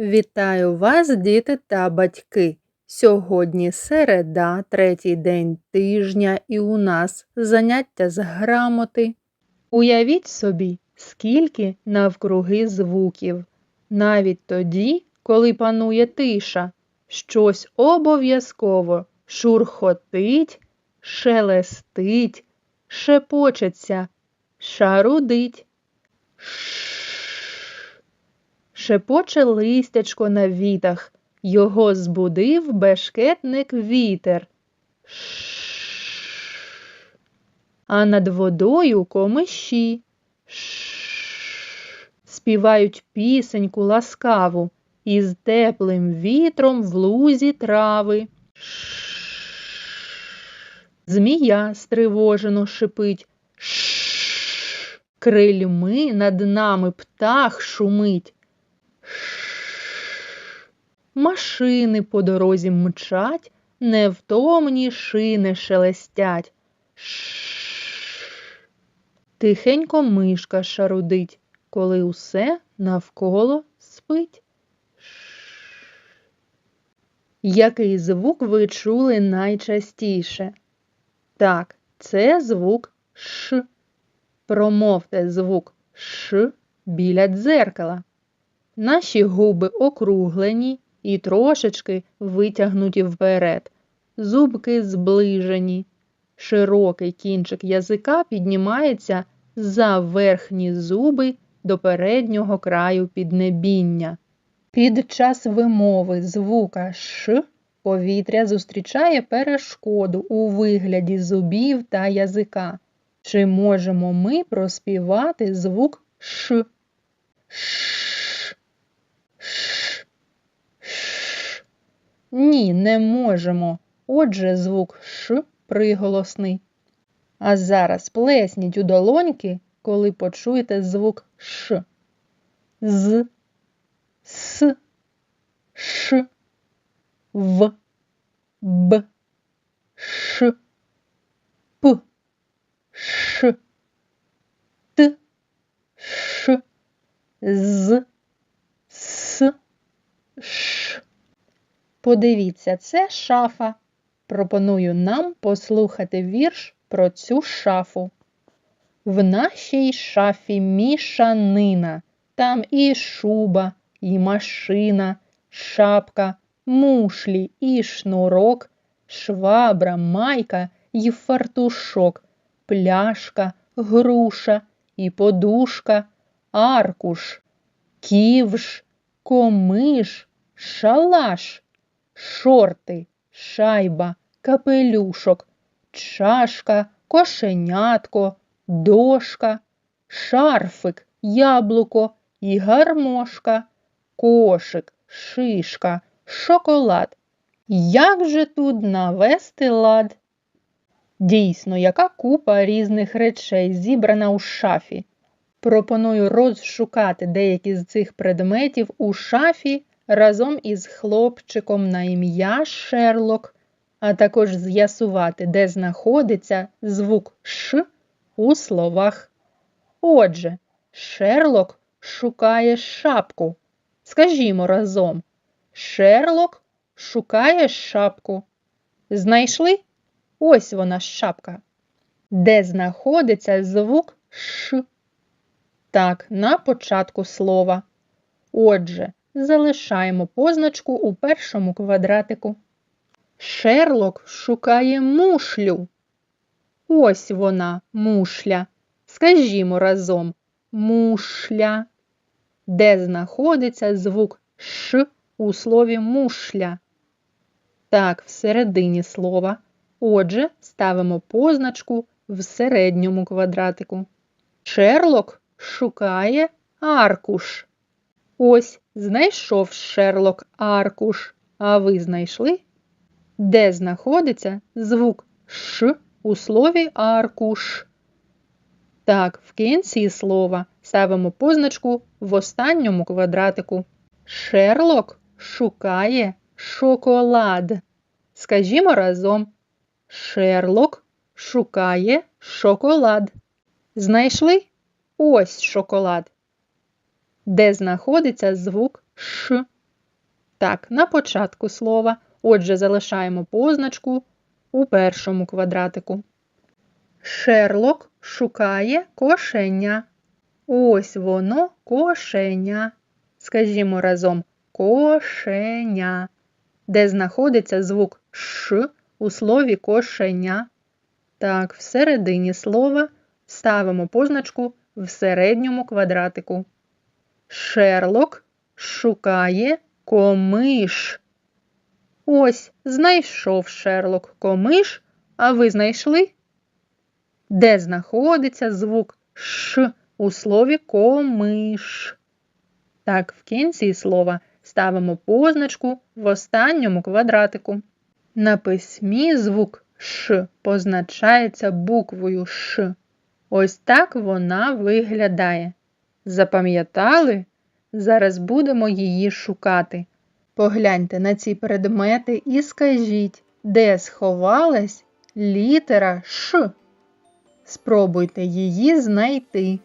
Вітаю вас, діти та батьки! Сьогодні середа, третій день тижня, і у нас заняття з грамоти. Уявіть собі, скільки навкруги звуків. Навіть тоді, коли панує тиша, щось обов'язково шурхотить, шелестить, шепочеться, шарудить. Шепоче листячко на вітах, його збудив бешкетник вітер. А над водою комиші. Співають пісеньку ласкаву із теплим вітром в лузі трави. Змія стривожено шипить. Крильми над нами птах шумить. Машини по дорозі мчать, невтомні шини шелестять. Тихенько мишка шарудить, коли усе навколо спить. Який звук ви чули найчастіше? Так, це звук Ш. Промовте звук Ш біля дзеркала. Наші губи округлені і трошечки витягнуті вперед, зубки зближені. Широкий кінчик язика піднімається за верхні зуби до переднього краю піднебіння. Під час вимови звука Ш повітря зустрічає перешкоду у вигляді зубів та язика. Чи можемо ми проспівати звук Ш? Ш. Ш. Ш. Ні, не можемо. Отже, звук Ш приголосний. А зараз плесніть у долоньки, коли почуєте звук Ш. З, С, Ш, В, Б, Ш, П, Ш, Т, Ш, З, С, Ш. Подивіться, це шафа. Пропоную нам послухати вірш про цю шафу. В нашій шафі мішанина, там і шуба, і машина, шапка, мушлі, і шнурок, швабра, майка і фартушок, пляшка, груша і подушка, аркуш, ківш, комиш, шалаш, шорти, шайба, капелюшок, чашка, кошенятко, дошка, шарфик, яблуко і гармошка, кошик, шишка, шоколад. Як же тут навести лад? Дійсно, яка купа різних речей зібрана у шафі. Пропоную розшукати деякі з цих предметів у шафі разом із хлопчиком на ім'я Шерлок, а також з'ясувати, де знаходиться звук Ш у словах. Отже, Шерлок шукає шапку. Скажімо разом. Шерлок шукає шапку. Знайшли? Ось вона шапка. Де знаходиться звук Ш? Так, на початку слова. Отже, залишаємо позначку у першому квадратику. Шерлок шукає мушлю. Ось вона, мушля. Скажімо разом мушля, де знаходиться звук Ш у слові мушля. Так, всередині слова. Отже, ставимо позначку в середньому квадратику. Шерлок шукає аркуш. Ось знайшов Шерлок аркуш. А ви знайшли? Де знаходиться звук Ш у слові аркуш? Так, в кінці слова ставимо позначку в останньому квадратику. Шерлок шукає шоколад. Скажімо разом. Шерлок шукає шоколад. Знайшли? Ось шоколад. Де знаходиться звук Ш Так, на початку слова. Отже, залишаємо позначку у першому квадратику. Шерлок шукає кошеня. Ось воно кошеня. Скажімо разом кошеня, де знаходиться звук Ш у слові кошеня. Так, всередині слова ставимо позначку в середньому квадратику. Шерлок шукає комиш. Ось знайшов Шерлок комиш, а ви знайшли? Де знаходиться звук Ш у слові комиш? Так, в кінці слова ставимо позначку в останньому квадратику. На письмі звук Ш позначається буквою Ш. Ось так вона виглядає. Запам'ятали? Зараз будемо її шукати. Погляньте на ці предмети і скажіть, де сховалась літера Ш. Спробуйте її знайти.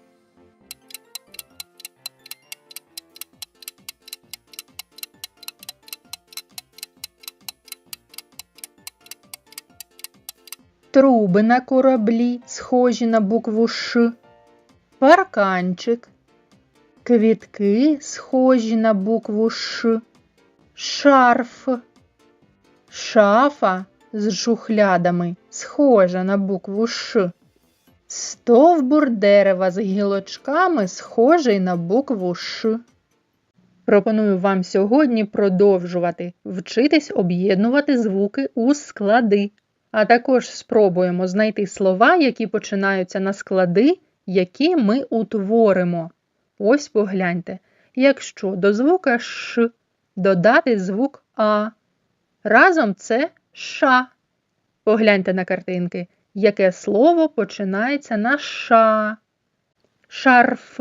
Труби на кораблі, схожі на букву Ш, парканчик, квітки, схожі на букву Ш, шарф, шафа з шухлядами, схожа на букву Ш, стовбур дерева з гілочками, схожий на букву Ш. Пропоную вам сьогодні продовжувати вчитись об'єднувати звуки у склади. А також спробуємо знайти слова, які починаються на склади, які ми утворимо. Ось погляньте. Якщо до звука Ш додати звук А. Разом це ша. Погляньте на картинки, яке слово починається на ша. Шарф.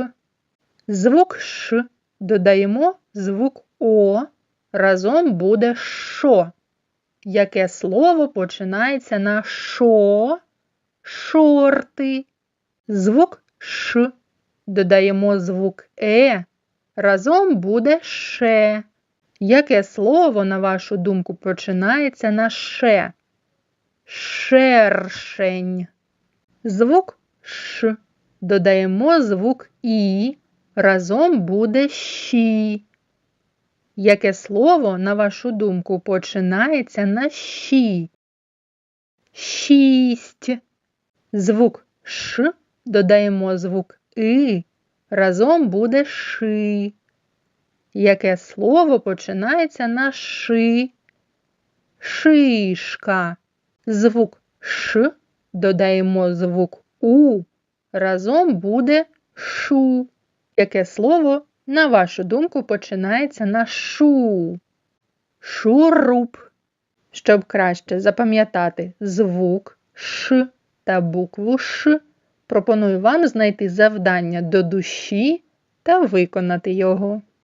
Звук Ш додаємо звук О. Разом буде шо. Яке слово починається на шо, шорти. Звук Ш. Додаємо звук Е. Разом буде ше. Яке слово, на вашу думку, починається на ше? Шершень. Звук Ш. Додаємо звук І. Разом буде щі. Яке слово, на вашу думку, починається на щі? Шість. Звук Ш додаємо звук И. Разом буде ши. Яке слово починається на ши? Шишка. Звук Ш додаємо звук У. Разом буде шу. Яке слово на вашу думку, починається на шу. Шуруп. Щоб краще запам'ятати звук Ш та букву Ш, пропоную вам знайти завдання до душі та виконати його.